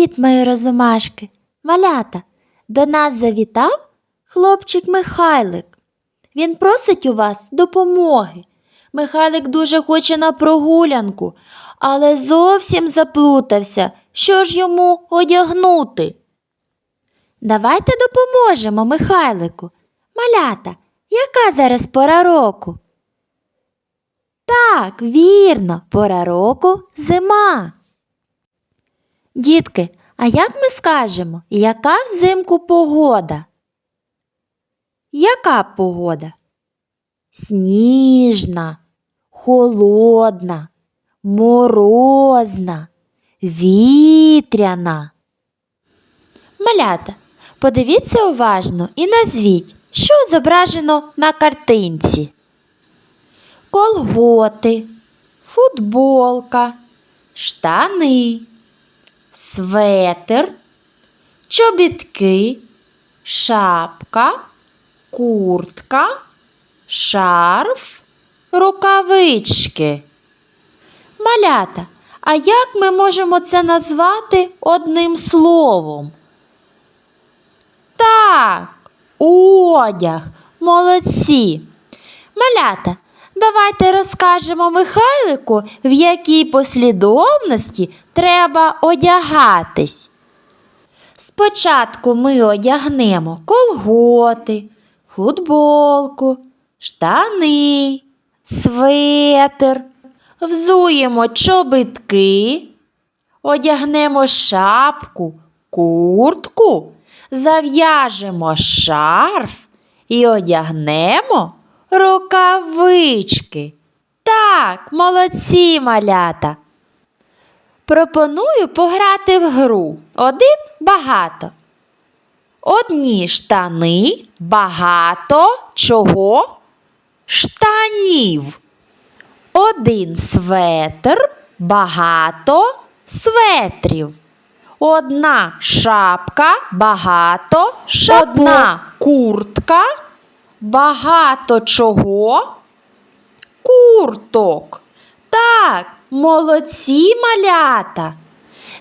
Привіт, мої розумашки. Малята, до нас завітав хлопчик Михайлик. Він просить у вас допомоги. Михайлик дуже хоче на прогулянку, але зовсім заплутався, що ж йому одягнути. Давайте допоможемо Михайлику. Малята, яка зараз пора року? Так, вірно, пора року зима. Дітки, а як ми скажемо, яка взимку погода? Яка погода? Сніжна, холодна, морозна, вітряна. Малята, подивіться уважно і назвіть, що зображено на картинці. Колготи, футболка, штани, светр, чобітки, шапка, куртка, шарф, рукавички. Малята, а як ми можемо це назвати одним словом? Так, одяг, молодці. Малята, давайте розкажемо Михайлику, в якій послідовності треба одягатись. Спочатку ми одягнемо колготи, футболку, штани, светр, взуємо чобитки, одягнемо шапку, куртку, зав'яжемо шарф і одягнемо рукавички. Так, молодці малята. Пропоную пограти в гру один багато. Одні штани багато чого? Штанів. Один светр багато светрів. Одна шапка багато шапок. Одна куртка багато чого? Курток. Так, молодці малята.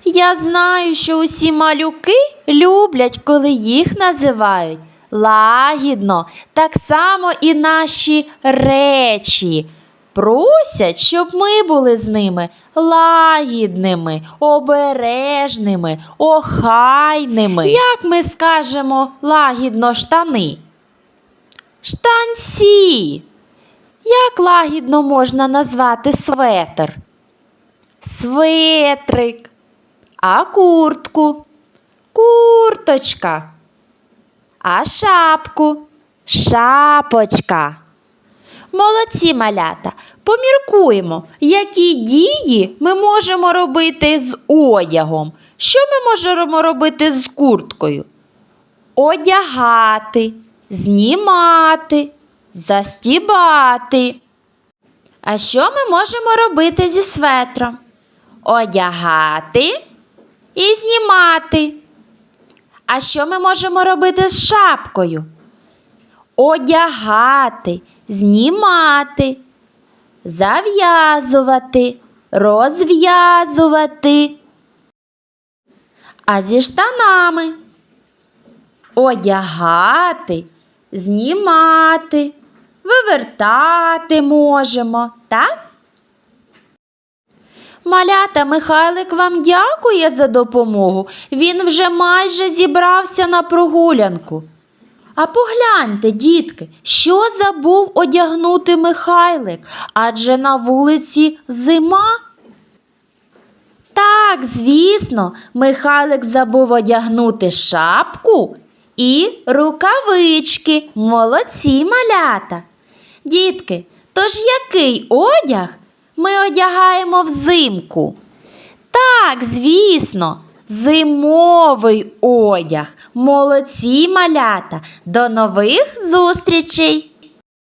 Я знаю, що усі малюки люблять, коли їх називають лагідно, так само і наші речі. Просять, щоб ми були з ними лагідними, обережними, охайними. Як ми скажемо лагідно штани? Штанці. Як лагідно можна назвати светр? Светрик. А куртку? Курточка. А шапку? Шапочка. Молодці малята. Поміркуємо, які дії ми можемо робити з одягом. Що ми можемо робити з курткою? Одягати, знімати, застібати. А що ми можемо робити зі светром? Одягати і знімати. А що ми можемо робити з шапкою? Одягати, знімати, зав'язувати, розв'язувати. А зі штанами одягати, знімати, вивертати можемо, так? Малята Михайлик вам дякує за допомогу. Він вже майже зібрався на прогулянку. А погляньте, дітки, що забув одягнути Михайлик, адже на вулиці зима. Так, звісно, Михайлик забув одягнути шапку і рукавички. Молодці малята. Дітки, тож який одяг ми одягаємо взимку? Так, звісно, зимовий одяг. Молодці малята. До нових зустрічей!